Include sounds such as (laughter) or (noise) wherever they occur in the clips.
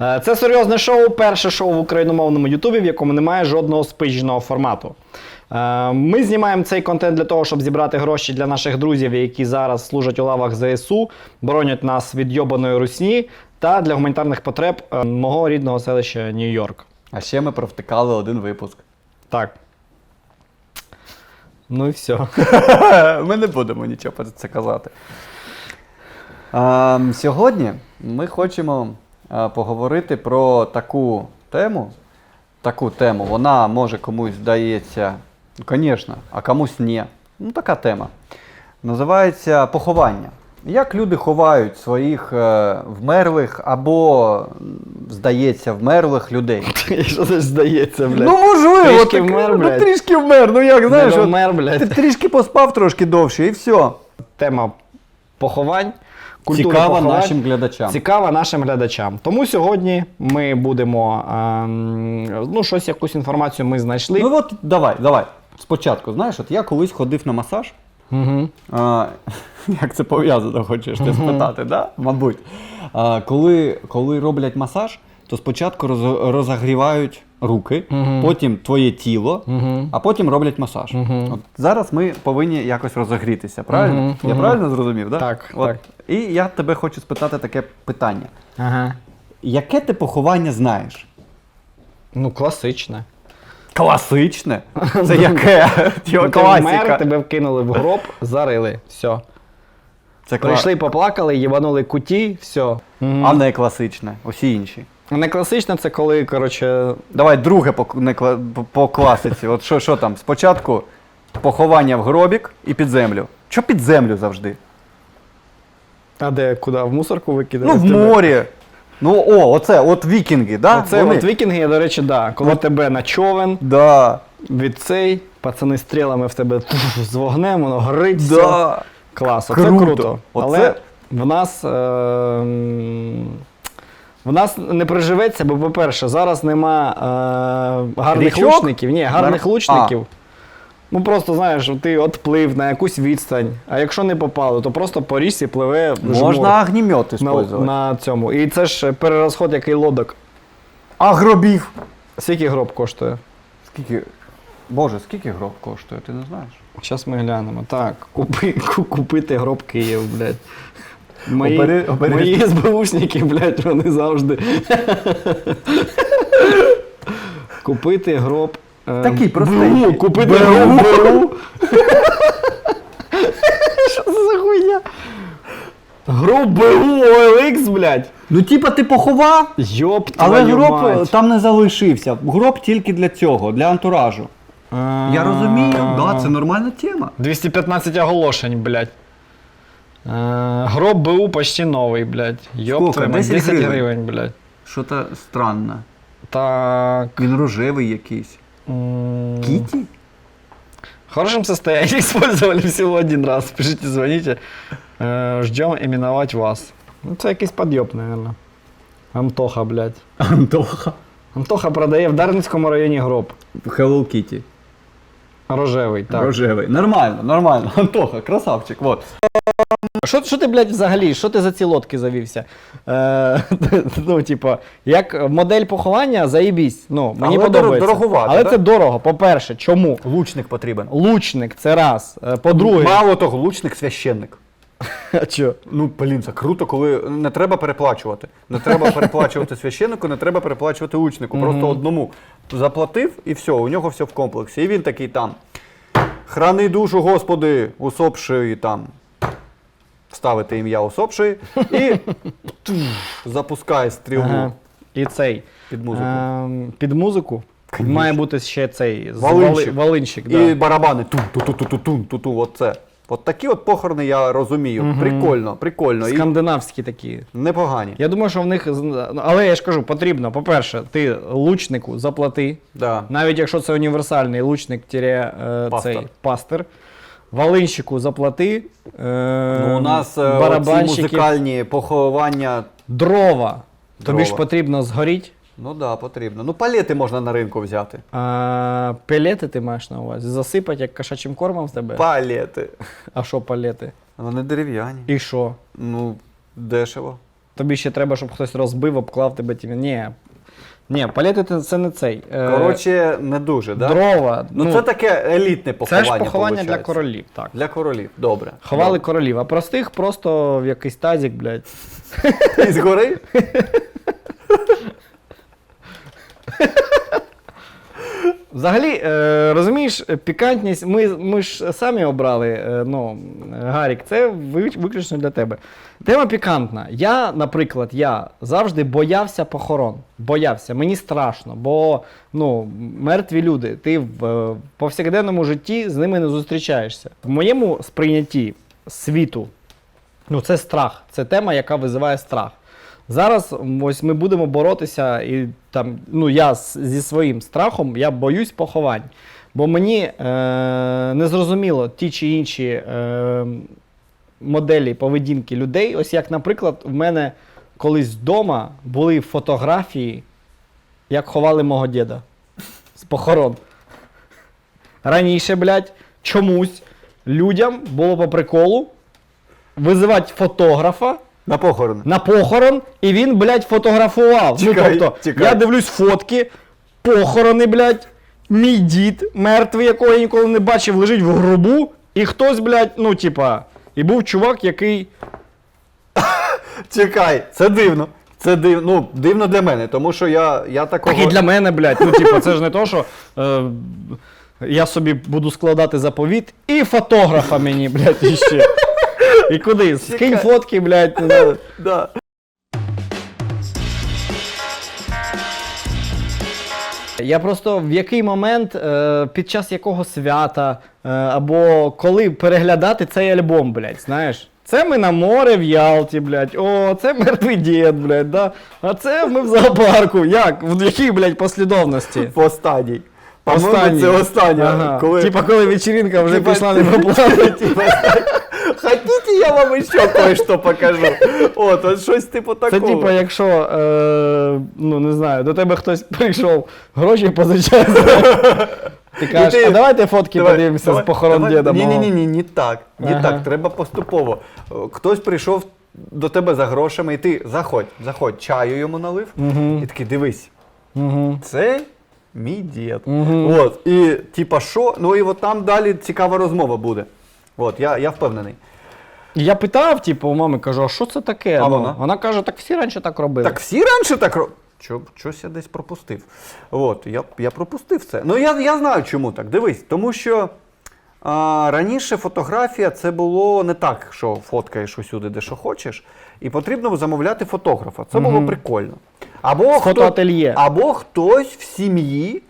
Е, Це серйозне шоу, перше шоу в україномовному Ютубі, в якому немає жодного спиженого формату. Е, Ми знімаємо цей контент для того, щоб зібрати гроші для наших друзів, які зараз служать у лавах ЗСУ, боронять нас від йобаної русні, та для гуманітарних потреб е, мого рідного селища Нью-Йорк. А ще ми провтикали один випуск. Так. Ну і все. (laughs) Ми не будемо нічого про це казати. А, сьогодні ми хочемо поговорити про таку тему. Таку тему. Вона може комусь здається, ну, звісно, а комусь ні. Ну, така тема. Називається поховання. Як люди ховають своїх е, вмерлих або, здається, вмерлих людей. (laughs) Що це ж здається, блядь? Ну, можливо, Трішки так, вмер, ну, блядь. трішки вмер. Ну як, знаєш, Не от, вмер, блядь. ти трішки поспав трошки довше і все. Тема поховань. Культура Цікава поховань. нашим глядачам. Цікава нашим глядачам. Тому сьогодні ми будемо ем, ну, щось, якусь інформацію ми знайшли. Ну от давай, давай. Спочатку, знаєш, от я колись ходив на масаж. Угу. А, (laughs) як це пов'язано, хочеш ти (laughs) спитати, да? мабуть. А, коли, коли роблять масаж, то спочатку роз, розогрівають руки, Мгм. потім твоє тіло, Угу. а потім роблять масаж. Мгм. От зараз ми повинні якось розогрітися, правильно? Мгм, Я мгм. правильно зрозумів? Да? Так, От. так. І я тебе хочу спитати таке питання. Ага. Яке ти поховання знаєш? Ну, класичне. Класичне? (laughs) Це яке? Ну, ти вмер, тебе вкинули в гроб, зарили. Все. Це кла- Прийшли, поплакали, їбанули куті, все. А не класичне, усі інші. Не класичне, це коли, коротше, Давай друге по, не, кла- по, класиці. От що, що там? Спочатку поховання в гробік і під землю. Що під землю завжди? а де, куди? В мусорку викидали? Ну, в тебе? морі. Ну, о, оце, от вікінги, да? Оце Вони- от вікінги, до речі, да. Коли тебе на човен, Да. від цей, пацани стрілами в тебе туф, з вогнем, воно горить. все. Да. Клас, оце Круто. круто. Оце- Але в нас. Е- м, в нас не приживеться, бо, по-перше, зараз нема е- гарних Річок? лучників. Ні, гарних Нар- лучників. Ну просто знаєш, ти отплив на якусь відстань, а якщо не попало, то просто по річці пливе Можна жмур огнемет на, использовать. на цьому. І це ж перерозход який лодок. А гробів? Скільки гроб коштує? Скільки. Боже, скільки гроб коштує, ти не знаєш? Зараз ми глянемо. Так, купи, ку- (laughs) купити гроб Київ, блядь. Мої, Обери- обери- мої СБУшники, блядь, вони завжди. купити гроб. е, Такий простий. БУ, купити БУ. гроб БУ. Що це за хуйня? Гроб БУ OLX, блядь. Ну, типа, ти поховав, Йоп, але твою гроб мать. е, там не залишився. Гроб тільки для цього, для антуражу. Я розумію, да, це нормальна тема. 215 оголошень, блядь. Е, гроб БУ почти новий, блядь. Йоп, Сколько? 10 10 гривень? гривень, блядь. Що-то странне. Так. Він рожевий якийсь. м, Кіті? В хорошем состоянии (laughs) использовали всего один раз. Пишите, звоните. Э, ждем именовать вас. Ну, це якийсь подъеб, наверное. Антоха, блядь. Антоха. Антоха продає в Дарницькому районі гроб. Hello Kitty. Рожевий, так. Рожевий. Нормально, нормально. (laughs) Антоха, красавчик. Вот. Що, що ти, блядь, взагалі? Що ти за ці лодки завівся? Е, (laughs) ну, типа, як модель поховання, заїбісь. Ну, мені Але подобається. дороговато, Але да? це дорого. По-перше, чому? Лучник потрібен. Лучник, це раз. Е, По-друге, Мало того, лучник священник. (laughs) а чо? Ну, блін, це круто, коли не треба переплачувати. Не треба переплачувати священнику, не треба переплачувати лучнику. Просто одному заплатив і все, у нього все в комплексі. І він такий там. Храни душу, Господи, усопший там вставити ім'я особшої і запускає стрілу Ага. І цей. під музику. Ем, під музику має бути ще цей Валинчик. валинчик да. І барабани тун ту ту ту ту тун ту ту оце. От такі от похорони я розумію. Прикольно, прикольно. І Скандинавські такі. непогані. Я думаю, що в них. Ну, але я ж кажу, потрібно, по-перше, ти лучнику заплати. Да. Навіть якщо це універсальний лучник тіря, е, Пастир. цей пастир, Волинщику заплати. Е, Ну, у нас е, барабанщики, музикальні поховання. дрова. Тобі ж Дрова. потрібно згоріть. Ну так, да, потрібно. Ну, палети можна на ринку взяти. А, пелети ти маєш на увазі? Засипати як кошачим кормом в тебе? Палети. А що палети? Вони дерев'яні. І що? Ну, дешево. тобі ще треба, щоб хтось розбив, обклав тебе тим. Ні. Ні, палети це- це не цей. Е, Коротше, не дуже, да? дрова. Ну, це таке елітне це поховання. ж поховання для получається. королів, так. Для королів, добре. Ховали королів, а простих просто в якийсь тазик, блядь. І Із гори? (laughs) Взагалі, е, розумієш, пікантність, ми, ми ж самі обрали, е, ну, Гарік, це виключно для тебе. Тема пікантна. Я, наприклад, я завжди боявся похорон. Боявся, мені страшно, бо ну, мертві люди, ти в е, повсякденному житті з ними не зустрічаєшся. В моєму сприйнятті світу, ну, це страх, це тема, яка визиває страх. Зараз ось ми будемо боротися, і там, ну я зі своїм страхом я боюсь поховань. Бо мені е, не зрозуміло ті чи інші е, моделі поведінки людей. Ось як, наприклад, в мене колись вдома були фотографії, як ховали мого діда з похорон. Раніше, блядь, чомусь людям було по приколу визивати фотографа На похорон. на похорон, і він, блядь, фотографував. Чекай, ну, тобто, чекай. я дивлюсь фотки, похорони, блядь, мій дід, мертвий, якого я ніколи не бачив, лежить в гробу, і хтось, блядь, ну, типа, і був чувак, який. Чекай, це дивно. Це дивно. Ну, дивно для мене, тому що я, я такого. Так і для мене, блядь, ну, типа, це ж не то, що. Е, я собі буду складати заповіт, і фотографа мені, блядь, іще. І куди? Скинь фотки, блядь. не знаю. (laughs) Да. Я просто в який момент, е, під час якого свята, е, або коли переглядати цей альбом, блядь, знаєш? Це ми на море в Ялті, блядь. О, це мертвий дід, блядь, да? А це ми в зоопарку. Як? В якій, блядь, послідовності? Останній. По-моєму, це останнє. Ага. Коли... Типа, коли вечеринка вже Типа, пішла не по плану. Типа, (laughs) Хотите, я вам ще кое-що покажу. От, от щось типу Це такого. типа, якщо, е, ну не знаю, до тебе хтось (laughs) прийшов, гроші позичає. Ти кажеш, ти- а давайте фотки Давай, подивимося давай, з похорон давай. діда. Ні, ні, мого». ні, ні, не так. Не Ага. так, треба поступово. Е, Хтось прийшов до тебе за грошами, і ти заходь, заходь, чаю йому налив. Мгм. І такий, дивись, Мгм. це мій дід. Угу. От, і типа що? Ну і от там далі цікава розмова буде. От, я, я впевнений. Я питав, типу, у мами кажу, а що це таке? А Ну, вона? вона каже, так всі раніше так робили. Так всі раніше так робили. Чо, щось я десь пропустив. От, я, я пропустив це. Ну я, я знаю, чому так. Дивись, тому що а, раніше фотографія це було не так, що фоткаєш усюди, де що хочеш, і потрібно замовляти фотографа. Це було прикольно. Або, хто, Фотоательє. або хтось в сім'ї,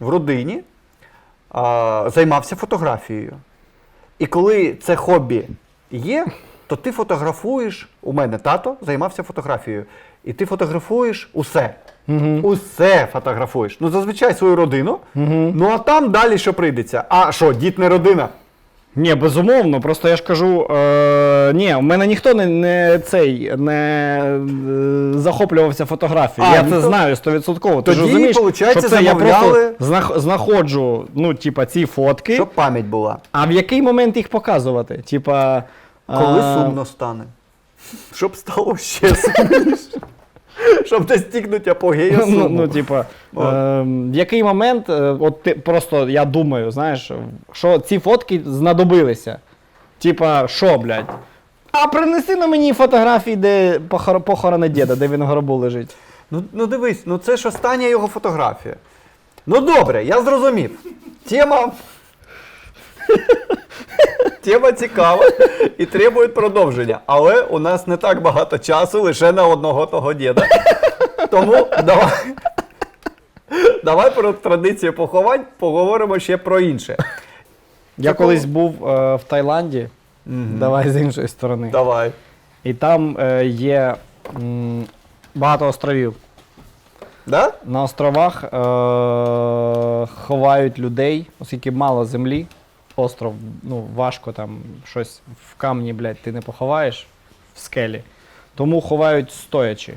в родині а, займався фотографією. І коли це хобі є, то ти фотографуєш. У мене тато займався фотографією. І ти фотографуєш усе. Мгм. Усе фотографуєш. Ну, зазвичай свою родину. Мгм. Ну а там далі що прийдеться? А що, дід не родина? Ні, безумовно, просто я ж кажу, е, ні, у мене ніхто не, не цей не е, захоплювався фотографією. А, я це знаю стовідсотково. Ти ж Тоді, розумієш, получається, що це я замовляли- просто знах- знаходжу, ну, типа, ці фотки, Щоб пам'ять була. а в який момент їх показувати? Типа. Коли а, сумно стане. Щоб стало ще сумніше. Щоб достигнути апогею Ну, суму. ну, типа, е, в який момент, е, от ти просто я думаю, знаєш, що ці фотки знадобилися. Типа, що, блядь? А принеси на мені фотографії, де похор- похорони діда, де він в гробу лежить. Ну, ну дивись, ну це ж остання його фотографія. Ну добре, я зрозумів. Тема. Тема цікава і требує продовження. Але у нас не так багато часу лише на одного того діда. Тому давай. Давай про традицію поховань поговоримо ще про інше. Я Такого- колись був е, в Таїланді, давай з іншої сторони. Давай. І там е, є м, багато островів. Да? На островах е, ховають людей, оскільки мало землі. Остров, ну, важко там щось в камні, блядь, ти не поховаєш в скелі. Тому ховають стоячи.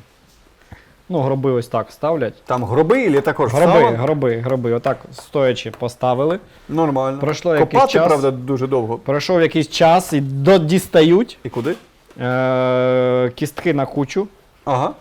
Ну, гроби ось так ставлять. Там гроби і також Гроби, сало? гроби, гроби. Отак стоячи поставили. Нормально. Пройшло Копати, якийсь час. правда, дуже довго. Пройшов якийсь час і до, дістають. І куди? Е, кістки на кучу, Ага.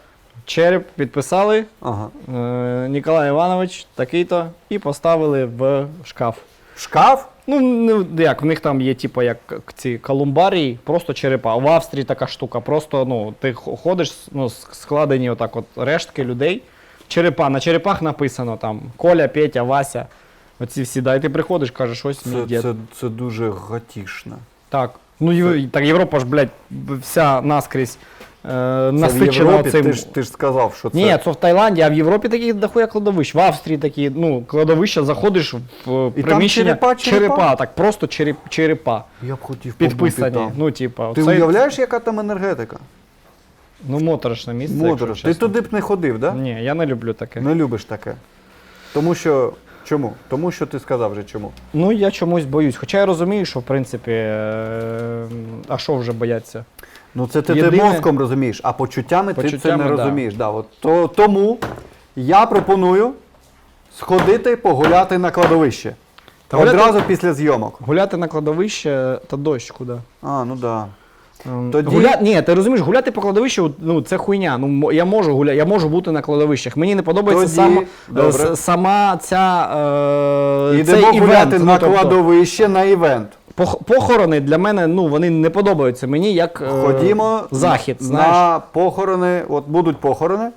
череп підписали. Ага. Е, Ніколай Іванович, такий-то, і поставили в шкаф. Шкаф? Ну, не- як, в них там є, типу, як ці колумбарії, просто черепа. А в Австрії така штука. Просто ну, ти ходиш, ну, с- складені отак от рештки людей. Черепа. На черепах написано там Коля, Петя, Вася. Оці всі, да, і ти приходиш, кажеш, ось мій Це, дід. це, це дуже готішно. Так. Ну, Єв- так Європа ж, блядь, вся наскрізь Це в насичена Європі, оцим. ти, ж, ти ж сказав, що це. Ні, це в Таїланді, а в Європі такі дохуя кладовищ. В Австрії такі, ну, кладовища, заходиш в е, І там приміщення. черепа, черепа? так, просто череп, черепа. Я б хотів побути Підписані. там. Ну, типа, Ти оце- уявляєш, яка там енергетика? Ну, моторошне місце. Якщо Ти чесно. туди б не ходив, так? Да? Ні, я не люблю таке. Не любиш таке. Тому що. Чому? Тому що ти сказав вже чому. Ну, я чомусь боюсь. Хоча я розумію, що в принципі. е, А що вже бояться? Ну це ти, ти мозком розумієш, а почуттями, ти це не да. розумієш. Да, от, то, тому я пропоную сходити погуляти на кладовище. Та гуляти- Одразу після зйомок. Гуляти на кладовище та дощ куди? А, ну да. Ем, Тоді- Гуля... Ні, ти розумієш, гуляти по кладовищу, ну це хуйня. Ну я можу гуля... я можу бути на кладовищах. Мені не подобається Тоді- сам... с- сама ця е... Ідемо цей гуляти івент. на ну, тобто, кладовище на івент. Пох- Похорони для мене ну вони не подобаються мені як е... Ходімо захід. на Знаєш, похорони. От будуть похорони.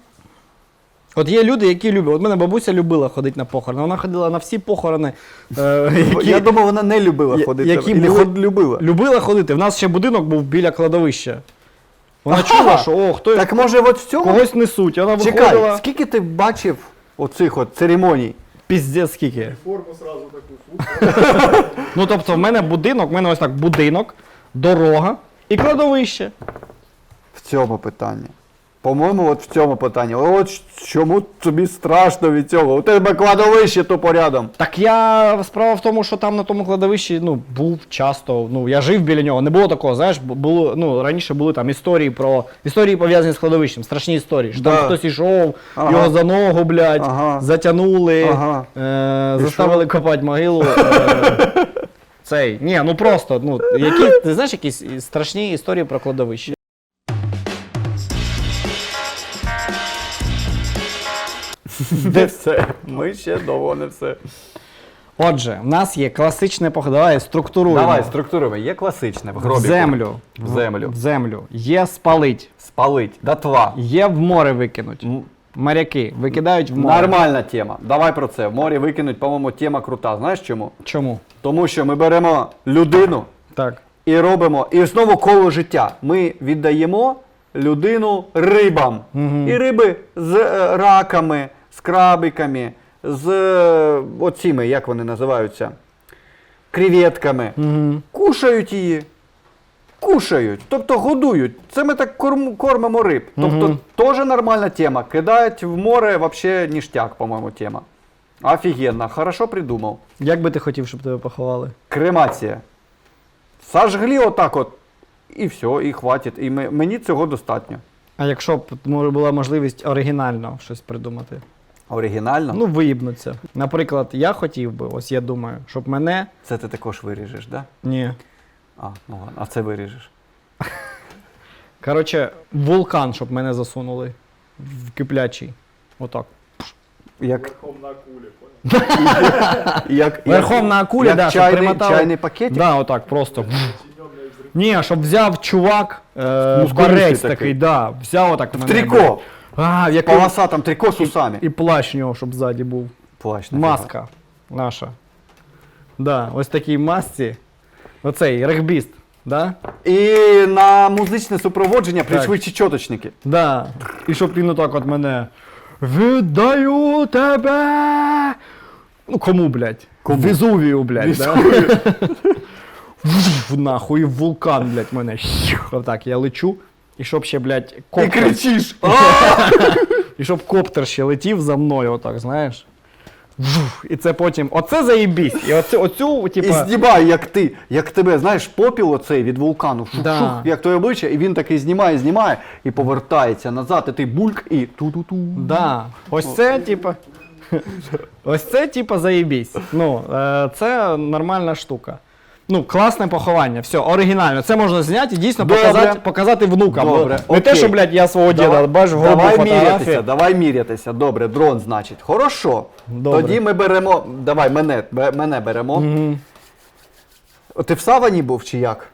от є люди, які люблять. От мене бабуся любила ходити на похорони. Вона ходила на всі похорони. Е... (laughs) які... Я думав, вона не любила Я- ходити. які Ілі були- ход- любила. Любила ходити. В нас ще будинок був біля кладовища. Вона чула, що о, хто Так може от в цьому? когось несуть. Вона Чекай, виходила. скільки ти бачив оцих от церемоній? Піздець скільки. Форму сразу таку. Ну тобто, в мене будинок, в мене ось так будинок, дорога і кладовище. В цьому питанні. По-моєму, от в цьому питанні. От чому тобі страшно від цього? У тебе кладовище тупо рядом. Так я справа в тому, що там на тому кладовищі ну, був часто. Ну я жив біля нього. Не було такого. Знаєш, бу- було ну раніше були там історії про історії пов'язані з кладовищем, страшні історії. Що Да. там хтось ішов, Ага. його за ногу, блядь, Ага. затягнули, Ага. е, заставили копати могилу. Е, (laughs) цей. Ні, ну просто, ну, які, ти знаєш якісь страшні історії про кладовище? (laughs) Не все. Ми ще довго не все. Отже, в нас є класичне пох... Давай структуруємо. Давай, структуруємо. Є класичне в в землю. В землю. В землю. Є спалить. Спалить. Дотва. Є в море викинуть. Моряки викидають в море. Нормальна тема. Давай про це. В морі викинуть, по-моєму, тема крута. Знаєш чому? Чому? Тому що ми беремо людину Так. і робимо, і знову коло життя. Ми віддаємо людину рибам. І риби з е, раками, з крабиками, з е, оціми, як вони називаються, креветками. Угу. Кушають її. Кушають, тобто годують. Це ми так корм, кормимо риб. Тобто Мгм. теж нормальна тема. Кидають в море вообще ніштяк, по-моєму, тема. Офігенно, хорошо придумав. Як би ти хотів, щоб тебе поховали? Кремація. Сожгли отак от. І все, і хватить. І ми, мені цього достатньо. А якщо б може була можливість оригінально щось придумати? Оригінально? Ну, виїбнуться. Наприклад, я хотів би, ось я думаю, щоб мене. Це ти також виріжеш, так? Да? Ні. А, ну ладно, а це виріжеш. Коротше, вулкан, щоб мене засунули. В киплячий. Отак. Як, Верхом на кулі, понял? (laughs) як, Верхом на акулі, як да, щоб чайний, примотали. чайний пакетик. Да, отак, просто. Ні, щоб взяв чувак, е, такий. такий, да, взяв отак. В мене, трико. А, в який... Полосатом трико з усами. І плащ у нього, щоб ззаді був. Плащ нафіга. Маска наша. Да, ось такій масці. Оцей регбіст. Да? І на музичне супроводження пришвидші чоточники. Да. І щоб він отак от мене. Віддаю тебе. Ну кому, блядь? Кому? Везувію, блядь. Да? Вуф, (laughs) Нахуй, в вулкан, блядь, мене. Отак, я лечу. І щоб ще, блядь, І коптер, кричиш. (laughs) і щоб коптер ще летів за мною, отак, знаєш. І це потім. Оце заєбісь. І оцю, оцю І типа. знімає, як ти, як тебе, знаєш, попіл оцей від вулкану, шух, Да. шух, як твоє обличчя, і він такий знімає, знімає, і повертається назад, і ти бульк, і ту-ту-ту. Да. Ось це, типа. (laughs) Ось це, типа, заєбісь. Ну, е, це нормальна штука. Ну, класне поховання, все, оригінально. Це можна зняти і дійсно Добре. показати, показати внукам. Добре, Не те, що, блядь, я свого діда бачу в гробу Давай фотографії. мірятися, давай мірятися. Добре, дрон, значить. Хорошо. Добре. Тоді ми беремо. Давай, мене, бе- мене беремо. Ти в савані був чи як?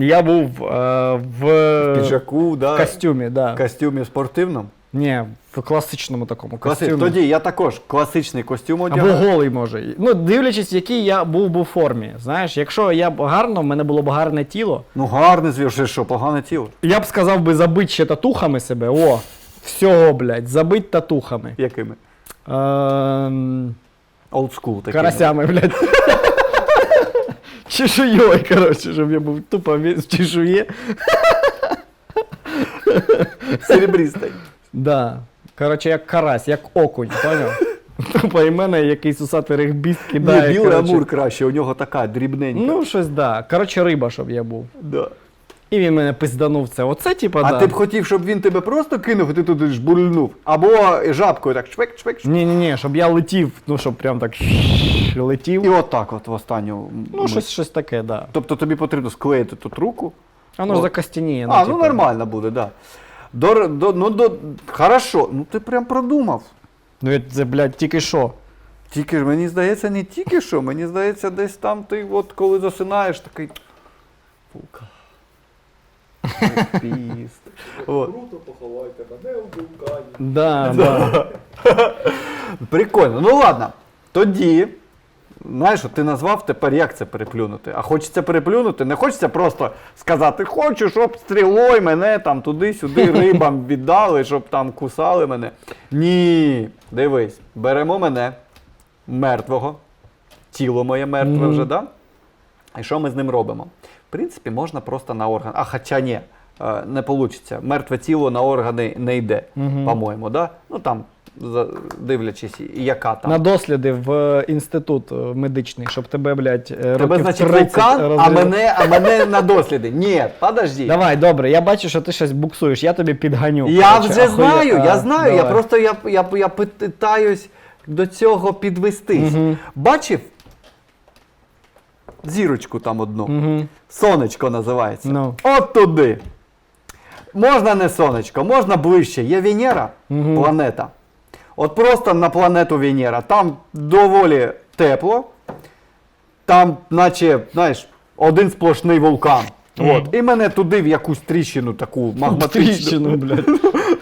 Я був е, в Піджаку, да? костюмі, да. В костюмі спортивному. Ні, в класичному такому Класи... костюмі. Тоді я також класичний костюм Або одягаю. голий може. Ну, дивлячись, в якій я був би в формі. Знаєш, якщо я б гарно, в мене було б гарне тіло, Ну гарне звір, що, погане тіло. я б сказав би забить ще татухами себе. О, всього, блядь, забить татухами. Якими? Ем, Олдскул такий. карасями, блядь. Чешуєю, коротше, щоб я був тупо в чешує. Серебристий. Да. Коротше, як карась, як окунь, поняв? Тупо і мене якийсь усатий регбіст Ні, кидає. білий коротше. амур краще, у нього така дрібненька. Ну, щось да. Коротше, риба, щоб я був. да. І він мене пизданув це. Оце, типа, А да. ти б хотів, щоб він тебе просто кинув, і ти туди жбульнув. Або жабкою так швик, швик, швик. Ні, ні, ні, щоб я летів, ну щоб прям так летів. І отак от в останню. Ну, мить. щось, щось таке, да. Тобто тобі потрібно склеїти тут руку. Воно ж От. закостяніє. а, ну типу. нормально буде, да. До, до, ну, до, хорошо, ну ти прям продумав. Ну, це, блядь, тільки що. Тільки ж мені здається, не тільки що, мені здається, десь там ти, от коли засинаєш, такий. Пука. Піст. От. Круто поховайте мене у вулкані. (laughs) Да, да. Прикольно. Ну ладно. Тоді. Знаєш, ти назвав тепер як це переплюнути. А хочеться переплюнути, не хочеться просто сказати, хочу, щоб стрілою мене там туди-сюди (laughs) рибам віддали, щоб там кусали мене. Ні, дивись, беремо мене, мертвого, тіло моє мертве вже, да? І що ми з ним робимо? В принципі, можна просто на орган. А хоча ні, е, не вийде. Мертве тіло на органи не йде, по-моєму, да? Ну там, дивлячись, яка там. На досліди в е, інститут е, медичний, щоб тебе, блядь, е, Тебе, років значить, 30 вулкан, а розрив- мене, а мене на досліди. Ні, подожди. Давай, добре, я бачу, що ти щось буксуєш, я тобі підганю. Я коротше, вже ахує- знаю, я знаю. Я давай. просто я, я, я питаюсь до цього підвестись. Мгм. Бачив? Зірочку там одну. Мгм. Сонечко називається. Ну. От туди. Можна не сонечко, можна ближче. Є Венера, Мгм. планета. От просто на планету Венера. Там доволі тепло. Там, наче, знаєш, один сплошний вулкан. От. І мене туди в якусь тріщину таку магматичну. Тріщину, (laughs) блядь.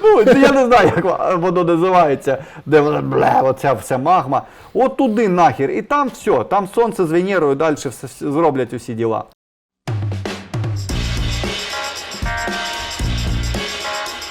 Ну, я не знаю, як воно називається, де вона, бля, оця вся магма. От туди нахер. І там все, там сонце з Венерою далі все, все зроблять усі діла.